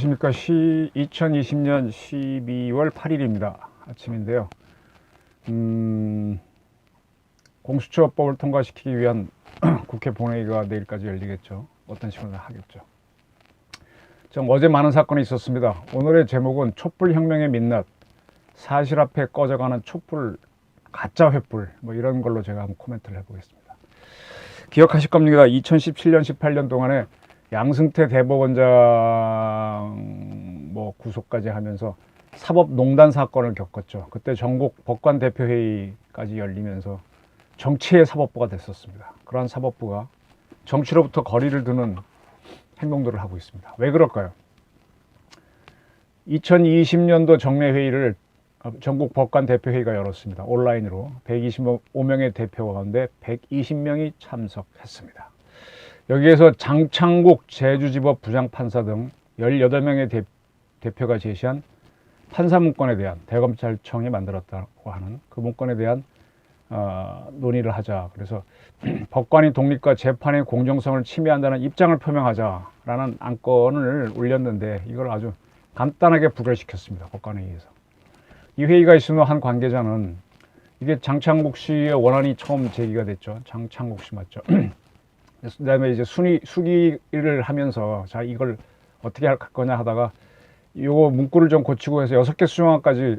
안녕하십니까. 시, 2020년 12월 8일입니다. 아침인데요. 음, 공수처법을 통과시키기 위한 국회 본회의가 내일까지 열리겠죠. 어떤 식으로 하겠죠. 좀 어제 많은 사건이 있었습니다. 오늘의 제목은 촛불혁명의 민낯, 사실 앞에 꺼져가는 촛불, 가짜 횃불, 뭐 이런 걸로 제가 한번 코멘트를 해보겠습니다. 기억하실 겁니다. 2017년, 18년 동안에 양승태 대법원장 뭐 구속까지 하면서 사법농단 사건을 겪었죠. 그때 전국 법관 대표회의까지 열리면서 정치의 사법부가 됐었습니다. 그러한 사법부가 정치로부터 거리를 두는 행동들을 하고 있습니다. 왜 그럴까요? 2020년도 정례회의를 전국 법관 대표회의가 열었습니다. 온라인으로 125명의 대표 가운데 120명이 참석했습니다. 여기에서 장창국 제주지법 부장판사 등 18명의 대, 대표가 제시한 판사 문건에 대한 대검찰청이 만들었다고 하는 그 문건에 대한 어, 논의를 하자. 그래서 법관이 독립과 재판의 공정성을 침해한다는 입장을 표명하자라는 안건을 올렸는데 이걸 아주 간단하게 부결시켰습니다. 법관회의에서. 이 회의가 있은 후 한 관계자는 이게 장창국 씨의 원안이 처음 제기가 됐죠. 장창국 씨 맞죠? 그다음에 이제 순위 수기를 하면서 자 이걸 어떻게 할 거냐 하다가 요거 문구를 좀 고치고 해서 여섯 개 수정안까지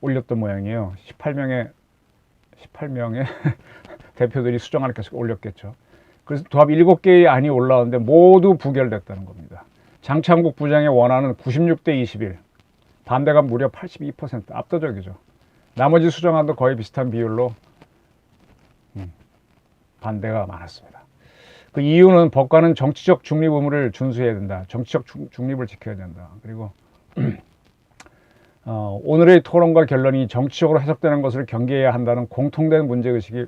올렸던 모양이에요. 18명의 18명의 대표들이 수정안을 계속 올렸겠죠. 그래서 도합 7개의 안이 올라오는데 모두 부결됐다는 겁니다. 장창국 부장의 원안은 96대 21, 반대가 무려 82% 압도적이죠. 나머지 수정안도 거의 비슷한 비율로 음, 반대가 많았습니다. 그 이유는 법관은 정치적 중립 의무를 준수해야 된다. 정치적 중, 중립을 지켜야 된다. 그리고 어, 오늘의 토론과 결론이 정치적으로 해석되는 것을 경계해야 한다는 공통된 문제의식이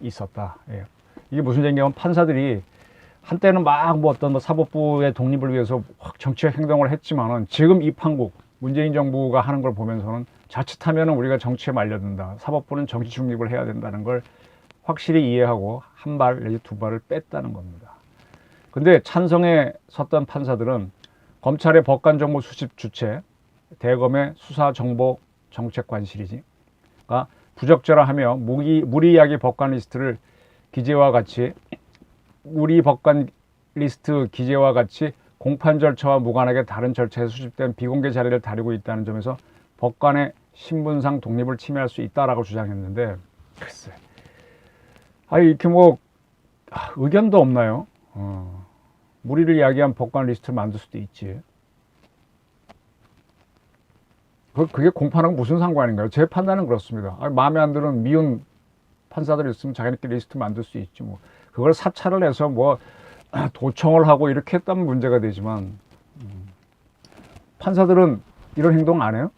있었다. 예. 이게 무슨 얘기냐면 판사들이 한때는 막 뭐 어떤 뭐 사법부의 독립을 위해서 확 정치적 행동을 했지만은 지금 이 판국 문재인 정부가 하는 걸 보면서는 자칫하면은 우리가 정치에 말려든다. 사법부는 정치 중립을 해야 된다는 걸 확실히 이해하고 한 발 내지 두 발을 뺐다는 겁니다. 근데 찬성에 섰던 판사들은 검찰의 법관 정보 수집 주체, 대검의 수사 정보 정책 관실이지가 부적절하하며 무기 무리하게 법관 리스트를 기재와 같이 우리 법관 리스트 기재와 같이 공판 절차와 무관하게 다른 절차에 수집된 비공개 자료를 다루고 있다는 점에서 법관의 신분상 독립을 침해할 수 있다라고 주장했는데 글쎄 아 이렇게 뭐 아, 의견도 없나요? 어, 무리를 이야기한 법관 리스트를 만들 수도 있지. 그, 그게 공판하고 무슨 상관인가요? 제 판단은 그렇습니다. 아, 마음에 안 드는 미운 판사들 있으면 자기네끼리 리스트 만들 수 있지 뭐. 그걸 사찰을 해서 뭐 도청을 하고 이렇게 했다면 문제가 되지만 음, 판사들은 이런 행동 안 해요?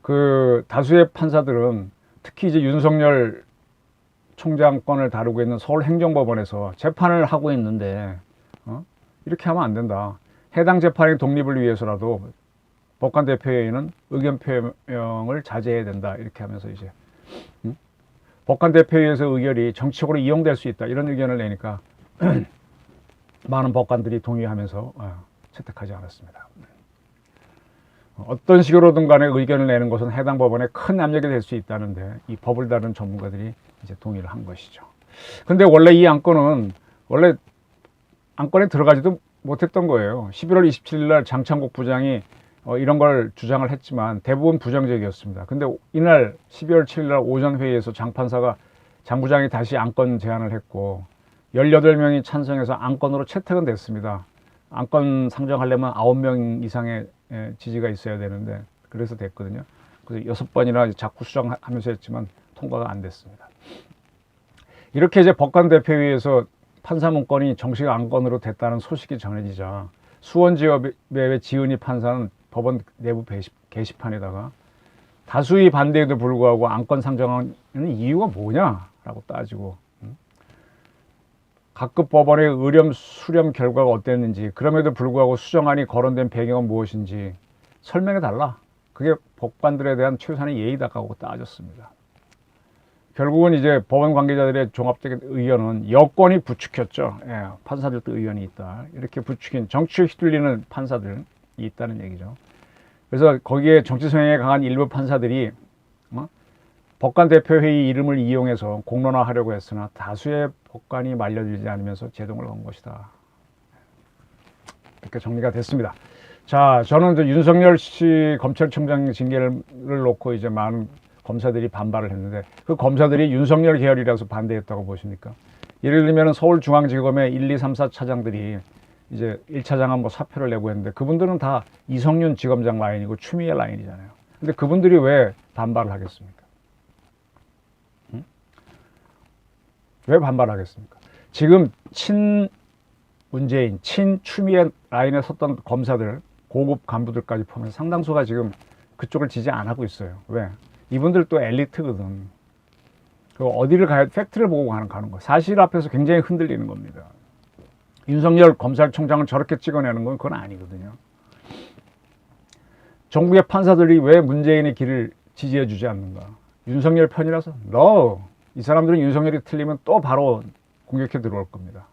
그 다수의 판사들은 특히 이제 윤석열 총장권을 다루고 있는 서울행정법원에서 재판을 하고 있는데 어? 이렇게 하면 안 된다. 해당 재판의 독립을 위해서라도 법관 대표회의는 의견 표명을 자제해야 된다. 이렇게 하면서 이제 음? 법관 대표회의에서 의결이 정치적으로 이용될 수 있다. 이런 의견을 내니까 많은 법관들이 동의하면서 어, 채택하지 않았습니다. 어떤 식으로든 간에 의견을 내는 것은 해당 법원에 큰 압력이 될 수 있다는데 이 법을 다룬 전문가들이 이제 동의를 한 것이죠. 근데 원래 이 안건은 원래 안건에 들어가지도 못했던 거예요. 11월 27일 날 장창국 부장이 어, 이런 걸 주장을 했지만 대부분 부정적이었습니다. 근데 이날 12월 7일 날 오전 회의에서 장 판사가 장 부장이 다시 안건 제안을 했고 18명이 찬성해서 안건으로 채택은 됐습니다. 안건 상정하려면 9명 이상의 예, 지지가 있어야 되는데 그래서 됐거든요. 그래서 여섯 번이나 자꾸 수정하면서 했지만 통과가 안 됐습니다. 이렇게 이제 법관 대표회의에서 판사 문건이 정식 안건으로 됐다는 소식이 전해지자 수원지법의 지은이 판사는 법원 내부 게시판에다가 다수의 반대에도 불구하고 안건 상정하는 이유가 뭐냐라고 따지고 각급 법원의 의렴 수렴 결과가 어땠는지 그럼에도 불구하고 수정안이 거론된 배경은 무엇인지 설명해 달라. 그게 법관들에 대한 최소한의 예의다라고 따졌습니다. 결국은 이제 법원 관계자들의 종합적인 의견은 여권이 부추겼죠. 예, 판사들도 의견이 있다. 이렇게 부추긴 정치에 휘둘리는 판사들이 있다는 얘기죠. 그래서 거기에 정치 성향에 강한 일부 판사들이 어? 법관 대표회의 이름을 이용해서 공론화하려고 했으나 다수의 법관이 말려들지 않으면서 제동을 건 것이다. 이렇게 정리가 됐습니다. 자, 저는 이제 윤석열 씨 검찰총장 징계를 놓고 이제 많은 검사들이 반발을 했는데 그 검사들이 윤석열 계열이라서 반대했다고 보십니까? 예를 들면 서울중앙지검의 1, 2, 3, 4 차장들이 이제 1차장은 뭐 사표를 내고 했는데 그분들은 다 이성윤 지검장 라인이고 추미애 라인이잖아요. 근데 그분들이 왜 반발을 하겠습니까? 왜 반발하겠습니까? 지금 친 문재인, 친 추미애 라인에 섰던 검사들, 고급 간부들까지 포함해서 상당수가 지금 그쪽을 지지 안 하고 있어요. 왜? 이분들 또 엘리트거든. 그 어디를 가야 팩트를 보고 가는 가는 거. 사실 앞에서 굉장히 흔들리는 겁니다. 윤석열 검찰총장을 저렇게 찍어내는 건 그건 아니거든요. 정부의 판사들이 왜 문재인의 길을 지지해 주지 않는가? 윤석열 편이라서? No. 이 사람들은 윤석열이 틀리면 또 바로 공격해 들어올 겁니다.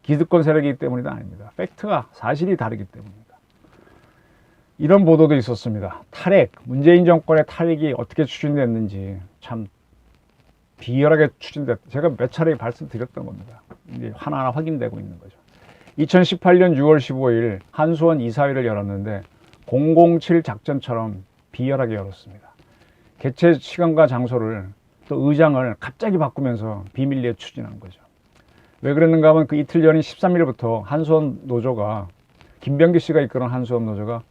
기득권 세력이기 때문이 아닙니다. 팩트가 사실이 다르기 때문입니다. 이런 보도도 있었습니다. 탈핵, 문재인 정권의 탈핵이 어떻게 추진됐는지 참 비열하게 추진됐. 제가 몇 차례 말씀드렸던 겁니다. 이제 하나하나 확인되고 있는 거죠. 2018년 6월 15일 한수원 이사회를 열었는데 007 작전처럼 비열하게 열었습니다. 개최 시간과 장소를 또 의장을 갑자기 바꾸면서 비밀리에 추진한 거죠. 왜 그랬는가 하면 그 이틀 전인 13일부터 한수원 노조가 김병기 씨가 이끄는 한수원 노조가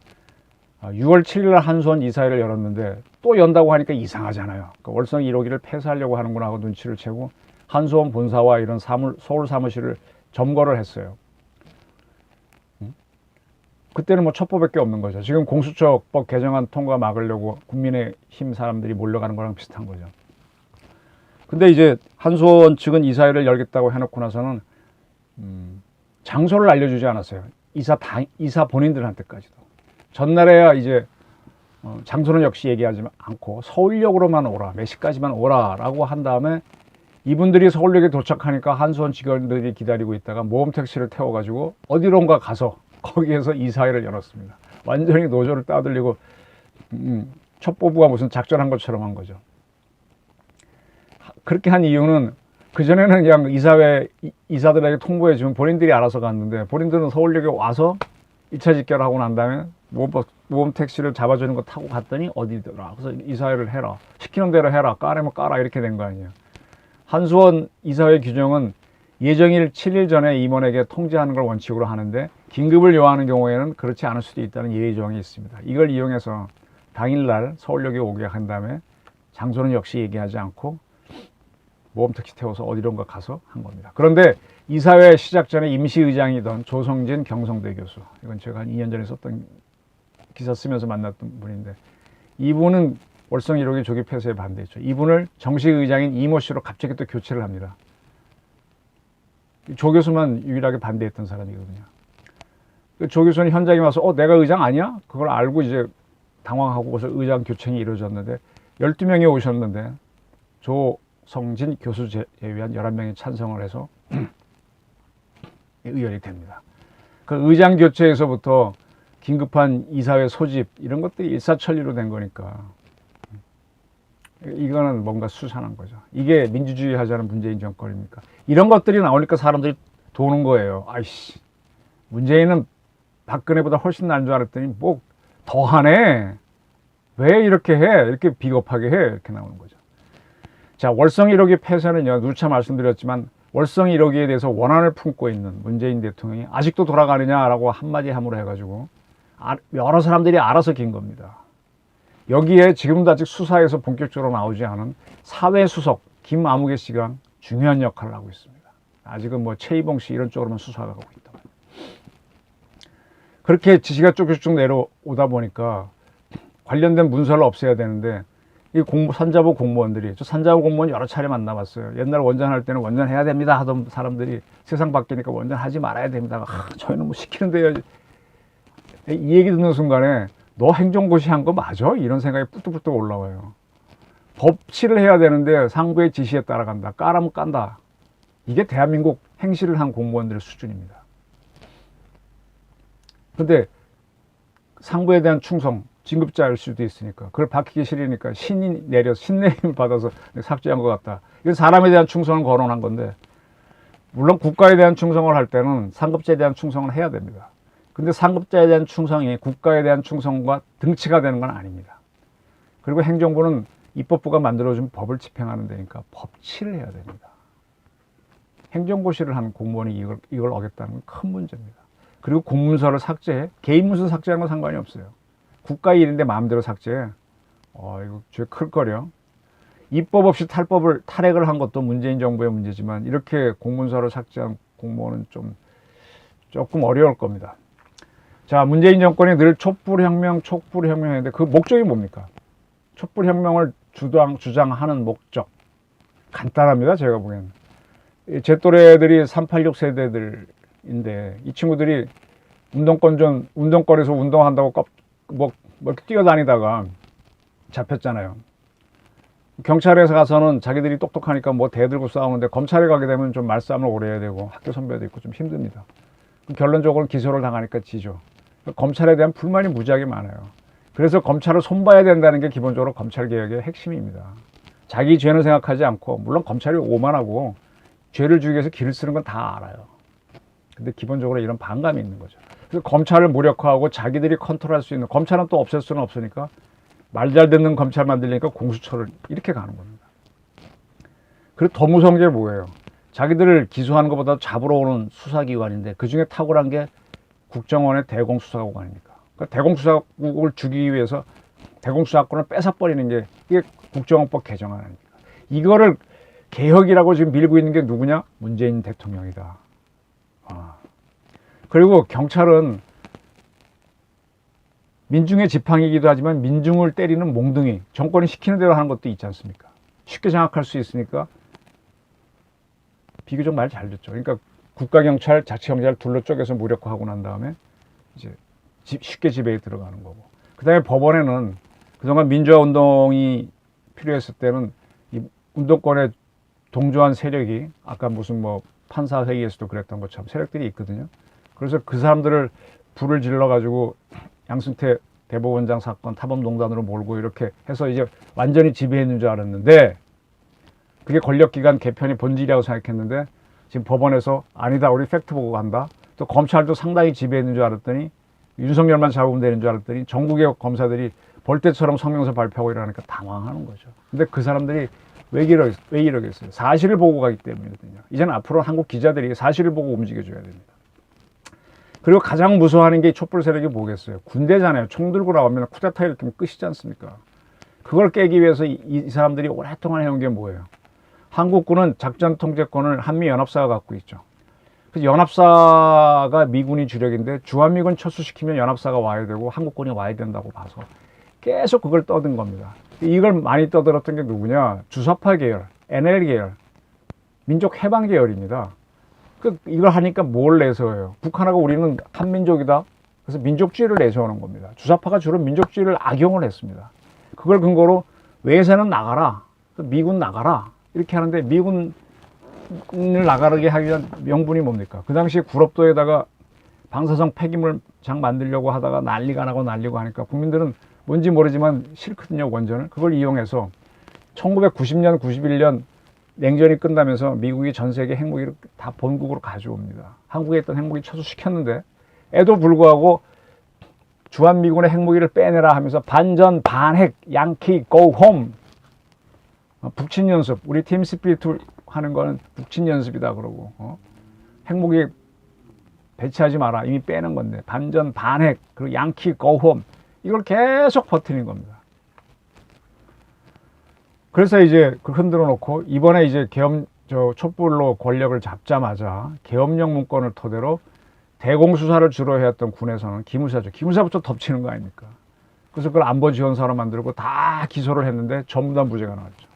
6월 7일 날 한수원 이사회를 열었는데 또 연다고 하니까 이상하잖아요. 그러니까 월성 1호기를 폐쇄하려고 하는구나 하고 눈치를 채고 한수원 본사와 이런 사물, 서울 사무실을 점거를 했어요. 음? 그때는 뭐 첩보밖에 없는 거죠. 지금 공수처법 개정안 통과 막으려고 국민의힘 사람들이 몰려가는 거랑 비슷한 거죠. 근데 이제 한수원 측은 이사회를 열겠다고 해놓고 나서는 음, 장소를 알려주지 않았어요. 이사 다, 이사 본인들한테까지도. 전날에야 이제 어, 장소는 역시 얘기하지 않고 서울역으로만 오라, 몇 시까지만 오라라고 한 다음에 이분들이 서울역에 도착하니까 한수원 직원들이 기다리고 있다가 모험 택시를 태워가지고 어디론가 가서 거기에서 이사회를 열었습니다. 완전히 노조를 따돌리고 음, 첩보부가 무슨 작전한 것처럼 한 거죠. 그렇게 한 이유는 그전에는 그냥 이사회 이- 이사들에게 통보해 주면 본인들이 알아서 갔는데 본인들은 서울역에 와서 2차 직결하고 난 다음에 모험, 모험 택시를 잡아주는 거 타고 갔더니 어디더라. 그래서 이사회를 해라. 시키는 대로 해라. 까라면 까라. 이렇게 된 거 아니에요. 한수원 이사회 규정은 예정일 7일 전에 임원에게 통지하는 걸 원칙으로 하는데 긴급을 요하는 경우에는 그렇지 않을 수도 있다는 예의 조항이 있습니다. 이걸 이용해서 당일날 서울역에 오게 한 다음에 장소는 역시 얘기하지 않고 모험 택시 태워서 어디론가 가서 한 겁니다. 그런데 이사회 시작 전에 임시의장이던 조성진 경성대 교수, 이건 제가 한 2년 전에 썼던 기사 쓰면서 만났던 분인데 이분은 월성 1호기 조기 폐쇄에 반대했죠. 이분을 정식 의장인 이모 씨로 갑자기 또 교체를 합니다. 조 교수만 유일하게 반대했던 사람이거든요. 그조 교수는 현장에 와서 어 내가 의장 아니야? 그걸 알고 이제 당황하고 그래서 의장 교체이 이루어졌는데 12명이 오셨는데 조 성진 교수 제외한 11명이 찬성을 해서 의결이 됩니다. 그 의장 교체에서부터 긴급한 이사회 소집 이런 것들이 일사천리로 된 거니까 이거는 뭔가 수산한 거죠. 이게 민주주의 하자는 문재인 정권입니까? 이런 것들이 나오니까 사람들이 도는 거예요. 아이씨, 문재인은 박근혜보다 훨씬 나은 줄 알았더니 뭐 더하네. 왜 이렇게 해? 이렇게 비겁하게 해? 이렇게 나오는 거죠. 자, 월성 1호기 폐쇄는요, 누차 말씀드렸지만 월성 1호기에 대해서 원한을 품고 있는 문재인 대통령이 아직도 돌아가느냐라고 한마디 함으로 해가지고 아- 여러 사람들이 알아서 긴 겁니다. 여기에 지금도 아직 수사에서 본격적으로 나오지 않은 사회수석 김아무개 씨가 중요한 역할을 하고 있습니다. 아직은 뭐 최이봉 씨 이런 쪽으로만 수사가 가고 있다. 그렇게 지시가 쭉쭉쭉 내려오다 보니까 관련된 문서를 없애야 되는데 이 공무, 산자부 공무원들이 저 산자부 공무원 여러 차례 만나봤어요. 옛날 원전할 때는 원전해야 됩니다 하던 사람들이 세상 바뀌니까 원전하지 말아야 됩니다. 아, 저희는 뭐 시키는데요. 이 얘기 듣는 순간에 너 행정고시 한 거 맞아? 이런 생각이 뿌뚝뿌뚝 올라와요. 법치를 해야 되는데 상부의 지시에 따라간다. 까라면 깐다. 이게 대한민국 행실을 한 공무원들의 수준입니다. 근데 상부에 대한 충성, 진급자일 수도 있으니까 그걸 밝히기 싫으니까 신이 내려 신내림을 받아서 삭제한 것 같다. 이건 사람에 대한 충성을 거론한 건데 물론 국가에 대한 충성을 할 때는 상급자에 대한 충성을 해야 됩니다. 근데 상급자에 대한 충성이 국가에 대한 충성과 등치가 되는 건 아닙니다. 그리고 행정부는 입법부가 만들어준 법을 집행하는 데니까 법치를 해야 됩니다. 행정고시를 한 공무원이 이걸, 이걸 어겼다는 건 큰 문제입니다. 그리고 공문서를 삭제해 개인 문서 삭제하는 건 상관이 없어요. 국가 일인데 마음대로 삭제해. 어, 이거 죄 클 거려. 입법 없이 탈법을 탈핵을 한 것도 문재인 정부의 문제지만 이렇게 공문서를 삭제한 공무원은 좀 조금 어려울 겁니다. 자, 문재인 정권이 늘 촛불혁명, 촛불혁명 했는데 그 목적이 뭡니까? 촛불혁명을 주장, 주장하는 목적. 간단합니다, 제가 보기에는. 이제 또래들이 386 세대들인데 이 친구들이 운동권 전 운동권에서 운동한다고 껍, 뭐, 뭐 뛰어다니다가 잡혔잖아요. 경찰에서 가서는 자기들이 똑똑하니까 뭐 대들고 싸우는데 검찰에 가게 되면 좀 말싸움을 오래 해야 되고 학교 선배도 있고 좀 힘듭니다. 결론적으로 기소를 당하니까 지죠. 검찰에 대한 불만이 무지하게 많아요. 그래서 검찰을 손봐야 된다는 게 기본적으로 검찰 개혁의 핵심입니다. 자기 죄는 생각하지 않고 물론 검찰이 오만하고 죄를 주기 위해서 길을 쓰는 건 다 알아요. 근데 기본적으로 이런 반감이 있는 거죠. 그래서 검찰을 무력화하고 자기들이 컨트롤할 수 있는 검찰은 또 없앨 수는 없으니까 말 잘 듣는 검찰 만들려니까 공수처를 이렇게 가는 겁니다. 그리고 더 무서운 게 뭐예요? 자기들을 기소하는 것보다 잡으러 오는 수사기관인데 그 중에 탁월한 게 국정원의 대공수사국 아닙니까? 그러니까 대공수사국을 주기 위해서 대공수사권을 뺏어버리는 게 이게 국정원법 개정안 아닙니까? 이거를 개혁이라고 지금 밀고 있는 게 누구냐? 문재인 대통령이다. 아. 그리고 경찰은 민중의 지팡이기도 하지만 민중을 때리는 몽둥이, 정권이 시키는 대로 하는 것도 있지 않습니까? 쉽게 장악할 수 있으니까 비교적 말 잘 듣죠. 그러니까 국가경찰, 자치경찰 둘러 쪼개서 무력화하고 난 다음에 이제 지- 쉽게 지배에 들어가는 거고. 그 다음에 법원에는 그동안 민주화 운동이 필요했을 때는 이 운동권에 동조한 세력이 아까 무슨 뭐 판사 회의에서도 그랬던 것처럼 세력들이 있거든요. 그래서 그 사람들을 불을 질러 가지고 양승태 대법원장 사건 타범농단으로 몰고 이렇게 해서 이제 완전히 지배했는 줄 알았는데 그게 권력기관 개편의 본질이라고 생각했는데 지금 법원에서 아니다 우리 팩트 보고 간다 또 검찰도 상당히 지배했는 줄 알았더니 윤석열만 잡으면 되는 줄 알았더니 전국의 검사들이 벌떼처럼 성명서 발표하고 이러니까 당황하는 거죠. 근데 그 사람들이 왜, 이러, 왜 이러겠어요? 사실을 보고 가기 때문이거든요. 이제는 앞으로 한국 기자들이 사실을 보고 움직여줘야 됩니다. 그리고 가장 무서워하는 게이 촛불 세력이 뭐겠어요? 군대잖아요. 총 들고 나오면 쿠데타 일으키면 끝이지 않습니까? 그걸 깨기 위해서 이, 이 사람들이 오랫동안 해온 게 뭐예요? 한국군은 작전 통제권을 한미연합사가 갖고 있죠. 그래서 연합사가 미군이 주력인데 주한미군 철수시키면 연합사가 와야 되고 한국군이 와야 된다고 봐서 계속 그걸 떠든 겁니다. 이걸 많이 떠들었던 게 누구냐? 주사파 계열, NL 계열, 민족 해방 계열입니다. 그 이걸 하니까 뭘 내세워요? 북한하고 우리는 한민족이다. 그래서 민족주의를 내세우는 겁니다. 주사파가 주로 민족주의를 악용을 했습니다. 그걸 근거로 외세는 나가라, 그 미군 나가라 이렇게 하는데 미군을 나가게 하기 위한 명분이 뭡니까? 그 당시 구럽도에다가 방사성 폐기물 장 만들려고 하다가 난리가 나고 난리고 하니까 국민들은 뭔지 모르지만 싫거든요 원전을 그걸 이용해서 1990년 91년 냉전이 끝나면서 미국이 전 세계 핵무기를 다 본국으로 가져옵니다. 한국에 있던 핵무기 철수시켰는데 에도 불구하고 주한미군의 핵무기를 빼내라 하면서 반전 반핵 양키 고홈 북친 연습 우리 팀 스피리트 하는 거는 북친 연습이다 그러고 어? 핵무기 배치하지 마라 이미 빼는 건데 반전 반핵 그리고 양키 고홈 이걸 계속 버티는 겁니다. 그래서 이제 그 흔들어 놓고 이번에 이제 계엄 저 촛불로 권력을 잡자마자 계엄령 문건을 토대로 대공수사를 주로 해왔던 군에서는 기무사죠. 기무사부터 덮치는 거 아닙니까? 그래서 그걸 안보 지원사로 만들고 다 기소를 했는데 전부 다 무죄가 나왔죠.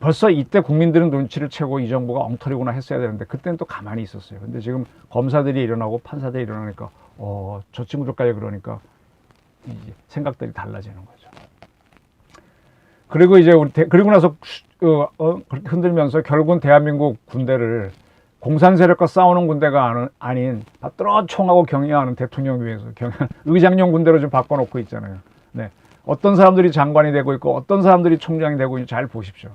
벌써 이때 국민들은 눈치를 채고 이 정부가 엉터리구나 했어야 되는데 그때는 또 가만히 있었어요. 근데 지금 검사들이 일어나고 판사들이 일어나니까 어, 저 친구들까지 그러니까 이제 생각들이 달라지는 거죠. 그리고 이제 우리 대- 그리고 나서 수- 어, 어, 흔들면서 결국은 대한민국 군대를 공산 세력과 싸우는 군대가 아닌 받들어 총하고 경영하는 대통령 위해서 경영 의장용 군대로 좀 바꿔놓고 있잖아요. 네. 어떤 사람들이 장관이 되고 있고 어떤 사람들이 총장이 되고 있는지 잘 보십시오.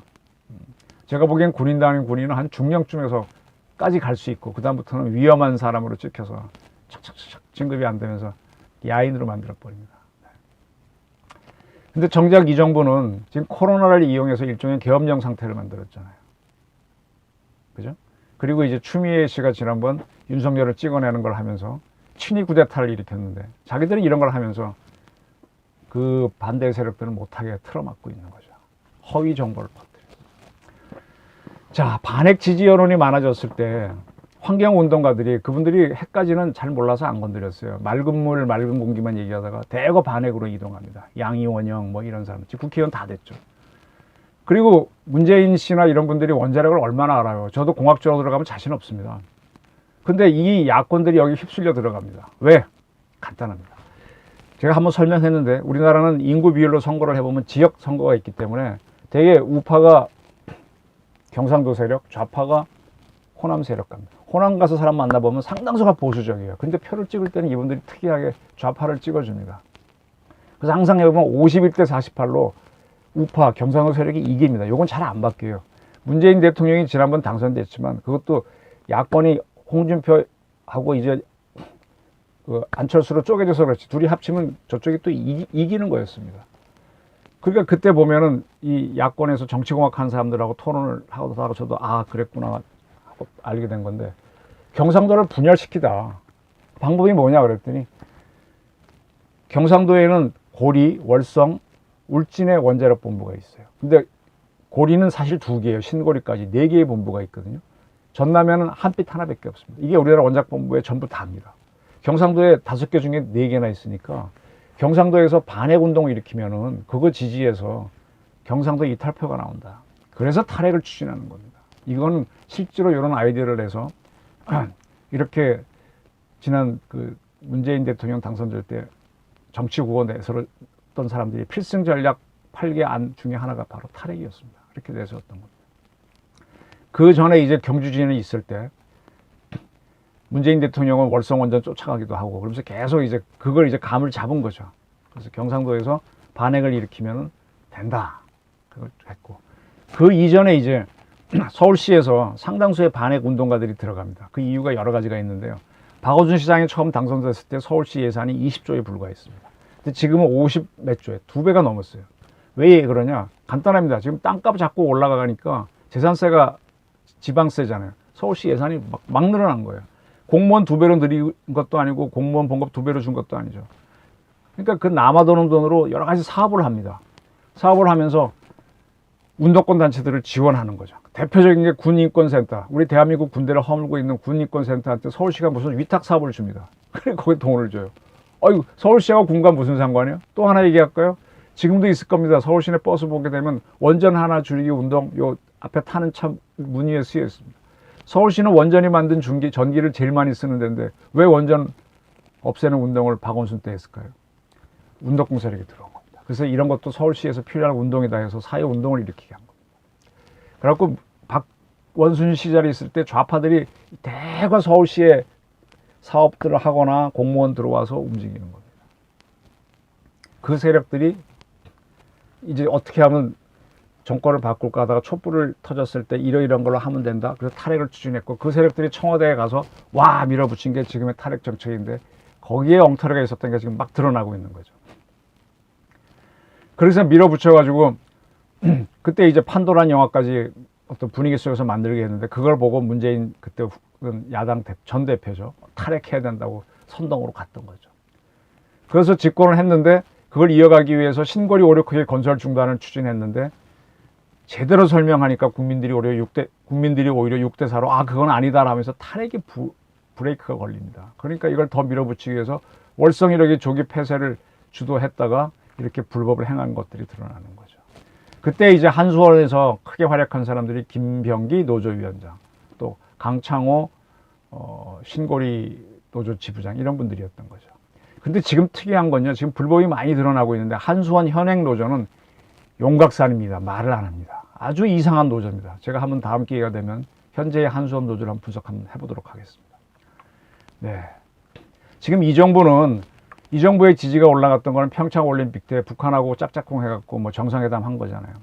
음. 제가 보기엔 군인단인 군인은 한 중령쯤에서까지 갈 수 있고 그 다음부터는 위험한 사람으로 찍혀서 착착착 진급이 안 되면서 야인으로 만들어 버립니다. 네. 근데 정작 이 정부는 지금 코로나를 이용해서 일종의 계엄령 상태를 만들었잖아요. 그죠? 그리고 이제 추미애 씨가 지난번 윤석열을 찍어내는 걸 하면서 친위 구데타를 일으켰는데 자기들은 이런 걸 하면서 그 반대 세력들은 못하게 틀어막고 있는 거죠. 허위 정보를 퍼뜨려. 자, 반핵 지지 여론이 많아졌을 때 환경 운동가들이 그분들이 핵까지는 잘 몰라서 안 건드렸어요. 맑은 물, 맑은 공기만 얘기하다가 대거 반핵으로 이동합니다. 양이원영 뭐 이런 사람, 국회의원 다 됐죠. 그리고 문재인 씨나 이런 분들이 원자력을 얼마나 알아요. 저도 공학적으로 들어가면 자신 없습니다. 근데 이 야권들이 여기 휩쓸려 들어갑니다. 왜? 간단합니다. 제가 한번 설명했는데 우리나라는 인구 비율로 선거를 해보면 지역 선거가 있기 때문에 대개 우파가 경상도 세력, 좌파가 호남 세력 갑니다. 호남 가서 사람 만나보면 상당수가 보수적이에요. 근데 표를 찍을 때는 이분들이 특이하게 좌파를 찍어줍니다. 그래서 항상 해보면 51대 48로 우파, 경상도 세력이 이깁니다. 이건 잘 안 바뀌어요. 문재인 대통령이 지난번 당선됐지만 그것도 야권이 홍준표하고 이제 그 안철수로 쪼개져서 그렇지 둘이 합치면 저쪽이 또 이, 이기는 거였습니다. 그러니까 그때 보면은 이 야권에서 정치공학 한 사람들하고 토론을 하다가 저도 아 그랬구나 하고 알게 된 건데 경상도를 분열시키다 방법이 뭐냐 그랬더니 경상도에는 고리, 월성, 울진의 원자력 본부가 있어요. 근데 고리는 사실 두 개예요. 신고리까지 네 개의 본부가 있거든요. 전남에는 한빛 하나밖에 없습니다. 이게 우리나라 원작 본부에 전부 다입니다. 경상도에 다섯 개 중에 네 개나 있으니까 경상도에서 반핵 운동을 일으키면은 그거 지지해서 경상도 이탈표가 나온다. 그래서 탈핵을 추진하는 겁니다. 이건 실제로 이런 아이디어를 내서 이렇게 지난 그 문재인 대통령 당선될 때 정치 구호 내세웠던 사람들이 필승 전략 8개 안 중에 하나가 바로 탈핵이었습니다. 이렇게 내세웠던 겁니다. 그 전에 이제 경주지연이 있을 때 문재인 대통령은 월성 원전 쫓아가기도 하고 그러면서 계속 이제 그걸 이제 감을 잡은 거죠. 그래서 경상도에서 반핵을 일으키면 된다. 그걸 했고 그 이전에 이제 서울시에서 상당수의 반핵 운동가들이 들어갑니다. 그 이유가 여러 가지가 있는데요. 박원순 시장이 처음 당선됐을 때 서울시 예산이 20조에 불과했습니다. 근데 지금은 50 몇 조에 두 배가 넘었어요. 왜 그러냐? 간단합니다. 지금 땅값 자꾸 올라가니까 재산세가 지방세잖아요. 서울시 예산이 막, 막 늘어난 거예요. 공무원 두 배로 늘린 것도 아니고 공무원 봉급 두 배로 준 것도 아니죠. 그러니까 그 남아도는 돈으로 여러 가지 사업을 합니다. 사업을 하면서 운동권 단체들을 지원하는 거죠. 대표적인 게 군인권센터. 우리 대한민국 군대를 허물고 있는 군인권센터한테 서울시가 무슨 위탁 사업을 줍니다. 그래 거기 돈을 줘요. 어이구 서울시하고 군과 무슨 상관이요? 또 하나 얘기할까요? 지금도 있을 겁니다. 서울시 내 버스 보게 되면 원전 하나 줄이기 운동 요 앞에 타는 차 무늬에 쓰여 있습니다. 서울시는 원전이 만든 중기 전기를 제일 많이 쓰는 데인데 왜 원전 없애는 운동을 박원순 때 했을까요? 운동공 세력이 겁니다. 그래서 이런 것도 서울시에서 필요한 운동이다 해서 사회 운동을 일으키게 한 겁니다. 그래갖고 박원순 시절에 있을 때 좌파들이 대거 서울시에 사업들을 하거나 공무원 들어와서 움직이는 겁니다. 그 세력들이 이제 어떻게 하면 정권을 바꿀까 하다가 촛불을 터졌을 때 이러이러한 걸로 하면 된다. 그래서 탈핵을 추진했고 그 세력들이 청와대에 가서 와 밀어붙인 게 지금의 탈핵 정책인데 거기에 엉터리가 있었던 게 지금 막 드러나고 있는 거죠. 그래서 밀어붙여가지고 그때 이제 판도란 영화까지 어떤 분위기 속에서 만들게 했는데 그걸 보고 문재인 그때 야당 대- 전 대표죠 탈핵해야 된다고 선동으로 갔던 거죠. 그래서 집권을 했는데 그걸 이어가기 위해서 신거리 오륙크의 건설 중단을 추진했는데 제대로 설명하니까 국민들이 오히려 6대 국민들이 오히려 6대 4로 아 그건 아니다라면서 탈핵의 부, 브레이크가 걸립니다. 그러니까 이걸 더 밀어붙이기 위해서 월성 1억의 조기 폐쇄를 주도했다가 이렇게 불법을 행한 것들이 드러나는 거죠. 그때 이제 한수원에서 크게 활약한 사람들이 김병기 노조위원장, 또 강창호 어, 신고리 노조 지부장 이런 분들이었던 거죠. 근데 지금 특이한 건요. 지금 불법이 많이 드러나고 있는데 한수원 현행 노조는 용각산입니다. 말을 안 합니다. 아주 이상한 노조입니다. 제가 한번 다음 기회가 되면 현재의 한수원 노조를 한번 분석 한번 해보도록 하겠습니다. 네. 지금 이 정부는 이 정부의 지지가 올라갔던 거는 평창 올림픽 때 북한하고 짝짝꿍 해갖고 뭐 정상회담 한 거잖아요.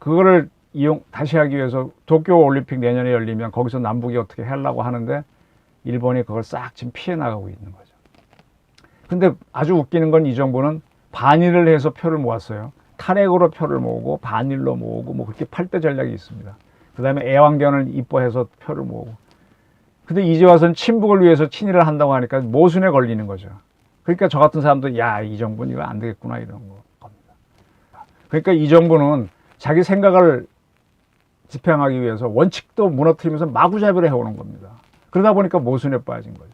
그거를 이용 다시 하기 위해서 도쿄 올림픽 내년에 열리면 거기서 남북이 어떻게 하려고 하는데 일본이 그걸 싹 지금 피해 나가고 있는 거죠. 근데 아주 웃기는 건 이 정부는 반일을 해서 표를 모았어요. 탄핵으로 표를 모으고 반일로 모으고 뭐 그렇게 팔대 전략이 있습니다. 그다음에 애완견을 이뻐해서 표를 모으고. 근데 이제 와서는 친북을 위해서 친일을 한다고 하니까 모순에 걸리는 거죠. 그러니까 저 같은 사람도 야 이 정부는 이거 안 되겠구나 이런 거 겁니다. 그러니까 이 정부는 자기 생각을 집행하기 위해서 원칙도 무너뜨리면서 마구잡이를 해오는 겁니다. 그러다 보니까 모순에 빠진 거죠.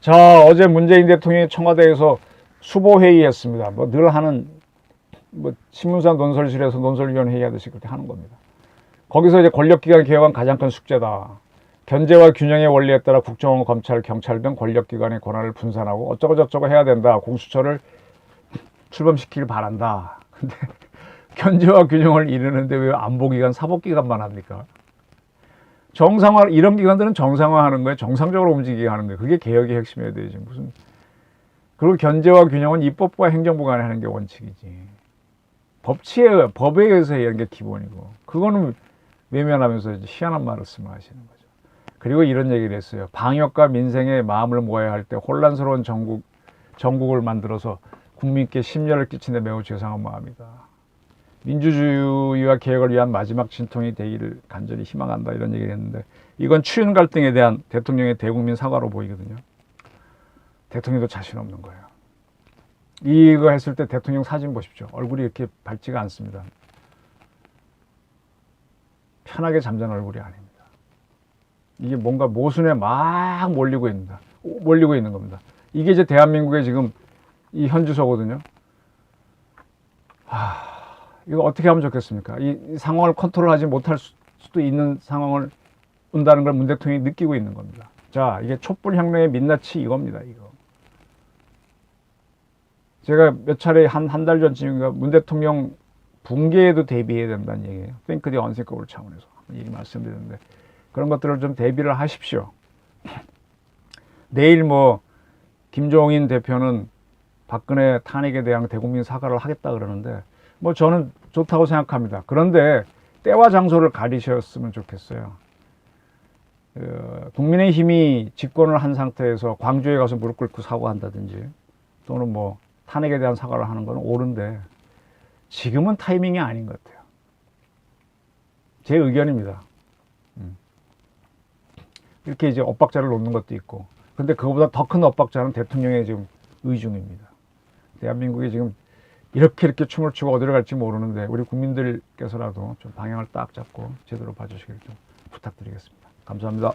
자 어제 문재인 대통령이 청와대에서 수보 회의 했습니다. 뭐 늘 하는 뭐 신문사 논설실에서 논설위원 회의 하듯이 그렇게 하는 겁니다. 거기서 이제 권력기관 개혁은 가장 큰 숙제다. 견제와 균형의 원리에 따라 국정원, 검찰, 경찰 등 권력기관의 권한을 분산하고 어쩌고 저쩌고 해야 된다. 공수처를 출범시키길 바란다. 근데 견제와 균형을 이루는데 왜 안보기관, 사법기관만 합니까? 정상화 이런 기관들은 정상화하는 거예요. 정상적으로 움직이게 하는 거예요. 그게 개혁의 핵심이어야 되지 무슨 그리고 견제와 균형은 입법부와 행정부 간에 하는 게 원칙이지. 법치에 법에 의해서 하는 게 기본이고 그거는 외면하면서 희한한 말을 쓰면 하시는 거죠. 그리고 이런 얘기를 했어요. 방역과 민생의 마음을 모아야 할 때 혼란스러운 전국 전국을 만들어서 국민께 심려를 끼치는 데 매우 죄송한 마음이다. 민주주의와 개혁을 위한 마지막 진통이 되기를 간절히 희망한다 이런 얘기를 했는데 이건 추윤 갈등에 대한 대통령의 대국민 사과로 보이거든요. 대통령도 자신 없는 거예요. 이거 했을 때 대통령 사진 보십시오. 얼굴이 이렇게 밝지가 않습니다. 편하게 잠자는 얼굴이 아닙니다. 이게 뭔가 모순에 막 몰리고 있습니다. 몰리고 있는 겁니다. 이게 이제 대한민국의 지금 이 현주소거든요. 하, 이거 어떻게 하면 좋겠습니까? 이, 이 상황을 컨트롤하지 못할 수- 수도 있는 상황을 온다는 걸 문 대통령이 느끼고 있는 겁니다. 자, 이게 촛불 혁명의 민낯이 이겁니다. 이거. 제가 몇 차례 한 한 달 전쯤인가 문 대통령 붕괴에도 대비해야 된다는 얘기예요. 탱크디 언싱크블 차원에서 이 말씀드렸는데 그런 것들을 좀 대비를 하십시오. 내일 뭐 김종인 대표는 박근혜 탄핵에 대한 대국민 사과를 하겠다 그러는데 뭐 저는 좋다고 생각합니다. 그런데 때와 장소를 가리셨으면 좋겠어요. 어, 국민의힘이 집권을 한 상태에서 광주에 가서 무릎 꿇고 사과한다든지 또는 뭐 탄핵에 대한 사과를 하는 건 옳은데 지금은 타이밍이 아닌 것 같아요. 제 의견입니다. 음. 이렇게 이제 엇박자를 놓는 것도 있고 근데 그거보다 더 큰 엇박자는 대통령의 지금 의중입니다. 대한민국이 지금 이렇게 이렇게 춤을 추고 어디로 갈지 모르는데 우리 국민들께서라도 좀 방향을 딱 잡고 제대로 봐주시길 좀 부탁드리겠습니다. 감사합니다.